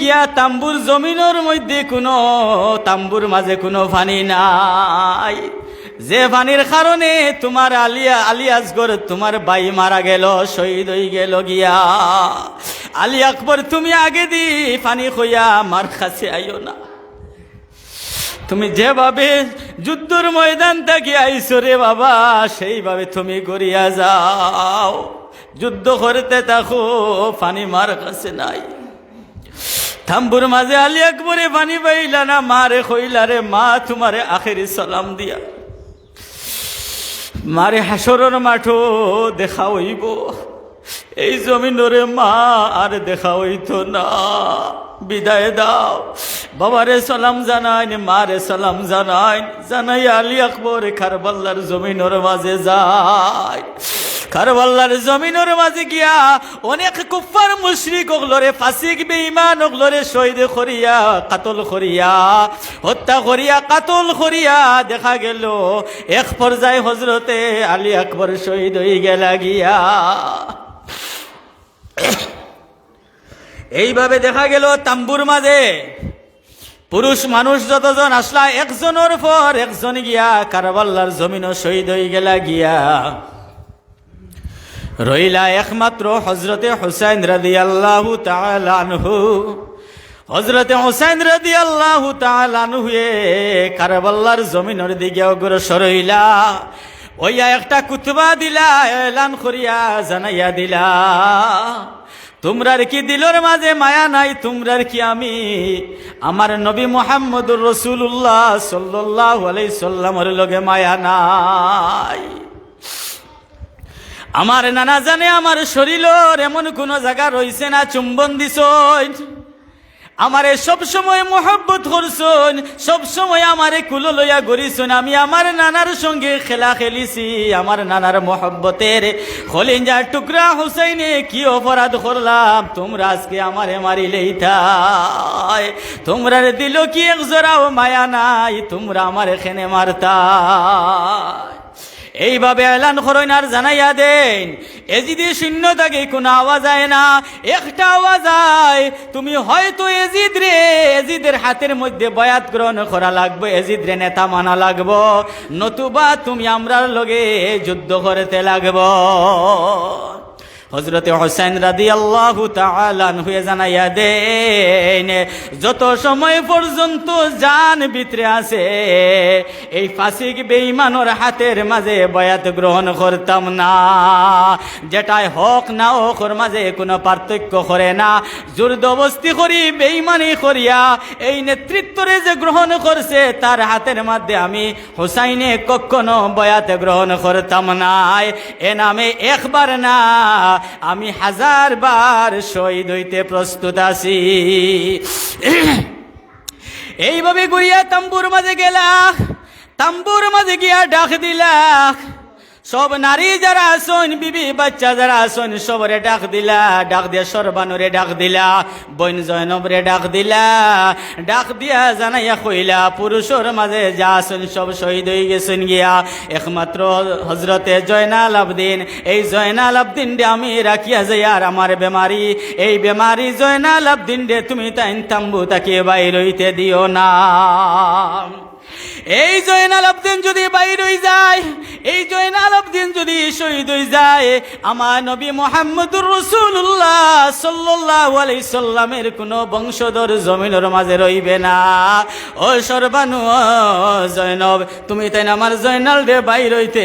গিয়া তাম্বুর জমিনের মধ্যে কোনো, তাম্বুর মাঝে কোনো পানি নাই। যে পানির কারণে তোমার আলিয়া আলিয়াসগর তোমার বাই মারা গেল, শহীদ হয়ে গেল গিয়া। আলী আকবর, তুমি আগে দি পানি খইয়া মার কাছে আইও না। তুমি যেভাবে যুদ্ধর ময়দান থেকে আইসো রে বাবা, সেইভাবে তুমি গড়িয়া যাও। যুদ্ধ করতে থাকো, পানি মার কাছে নাই। থাম্বুর মাঝে আলী আকবরে পানি পাইলা না, মারে কইলা রে মা, তোমারে আখেরি সালাম দিয়া। মারে হাসরের মাঠো দেখা হইব, এই জমিনরে মা আর দেখা হইতো না। বিদায় দাও। বাবারে সালাম জানাইন, মারে সালাম জানাইন, জানাই আলী আকবর খারবাল্লার জমিনর মাঝে যায়। খারবাল্লার জমিনের মাঝে গিয়া অনেক কুফার মুশরিক ওগলরে, ফাসিক, বেঈমান ওগলরে শহীদ করিয়া, কাতল করিয়া, হত্যা করিয়া, কাতল করিয়া দেখা গেল। এক পর্যায়ে হজরতে আলী আকবর শহীদ হয়ে গেলা গিয়া। এইভাবে দেখা গেল তাম্বুর মাঝে। পুরুষ মানুষ যতজন আসলা, একজনের পর একজন গিয়া কারবাল্লার জমিনও শহীদ হয়ে গেলা গিয়া। রইলা একমাত্র হজরতে হুসাইন রাদি আল্লাহ তালানহু হজরতে হুসাইন রাদি আল্লাহ তালানহুয়ে কারবাল্লার জমিনের দিকে অগ্রসর হইলা, ওইয়া একটা কুতুবা দিলা, এলান করিয়া জানাইয়া দিলা, তোমরার কি দিলর মাঝে মায়া নাই? তোমরার কি আমি? আমার নবী মোহাম্মদুর রসুল্লাহ সাল্লাহ আলাই সাল্লামর লগে মায়া নাই। আমার নানা জানে আমার শরীরের এমন কোন জায়গা রইছে না, চুম্বন দিস আমারে সব সময় মোহব্বত করছন সব সময় আমারে কুলো লইয়া গড়িছন। আমি আমার নানার সঙ্গে খেলা খেলিছি, আমার নানার মোহব্বতের খলিঞ্জার টুকরা হুসাইনে কি অপরাধ করলাম? তোমরা আজকে আমারে মারিলেই থাই তোমরা দিল কি এক জোড়াও মায়া নাই, তোমরা আমার এখানে মারতা এইভাবে এলান করেন আর জানাইয়া দেন। এজিদের শূন্য থাকে, কোনো আওয়াজ আয় না। একটা আওয়াজ আয়, তুমি হয়তো এজিদ রে, এজিদের হাতের মধ্যে বয়াত গ্রহণ করা লাগবে, এজিদ রে নেতা মানা লাগব। নতুবা তুমি আমরার লগে যুদ্ধ করতে লাগবো। হজরতে হোসেন রাদি আল্লাহ হয়ে জানাইয়া দেন, যত সময় পর্যন্ত জান ভিতরে আছে, এই ফাঁসিক বেইমানোর হাতের মাঝে বয়াত গ্রহণ করতাম না। যেটাই হক না ওকর মাঝে কোনো পার্থক্য করে না। জোরদবস্তি করি বেইমানি করিয়া এই নেতৃত্বরে যে গ্রহণ করছে, তার হাতের মধ্যে আমি হুসাইনে কখনো বয়াত গ্রহণ করতাম না এ নামে একবার না আমি হাজার বার শহীদ হইতে প্রস্তুত আছি। এইভাবে গুড়িয়া তাম্বুর মাঝে গেলা তাম্বুর মাঝে গিয়া ডাক দিলা সব নারী যারা আসন বিবি, বাচ্চা যারা আসন সবরে ডাক দিলা, ডাক দিয়া সর্বানুরে ডাক দিলা বইন জয়নবরে ডাক দিলা, ডাক দিয়া জানাইয়া কইলা, পুরুষের মাঝে যা আসন সব শহীদ হয়ে গেছেন গিয়া। একমাত্র হজরতে জয়নাল আবদিন, এই জয়নাল আবদিন ডে আমি রাখিয়া যাই, আর আমার বেমারি, এই বেমারি জয়নাল আবদিন ডে তুমি তাইন তাম্বু তাকে বাইর হইতে দিও না। এই জয়নাল আবদিন যদি বাইর হয়ে যায়, এই জয়নাল আবদিন যদি শহীদ হয়ে যায়, আমার নবী মোহাম্মদুর রসুল্লাহ সাল্লাহ আলি সাল্লামের কোনো বংশধর জমিনের মাঝে রইবে না। ও সর্বানু জয়নব, তুমি তাই আমার জয়নাল রে বাইর হইতে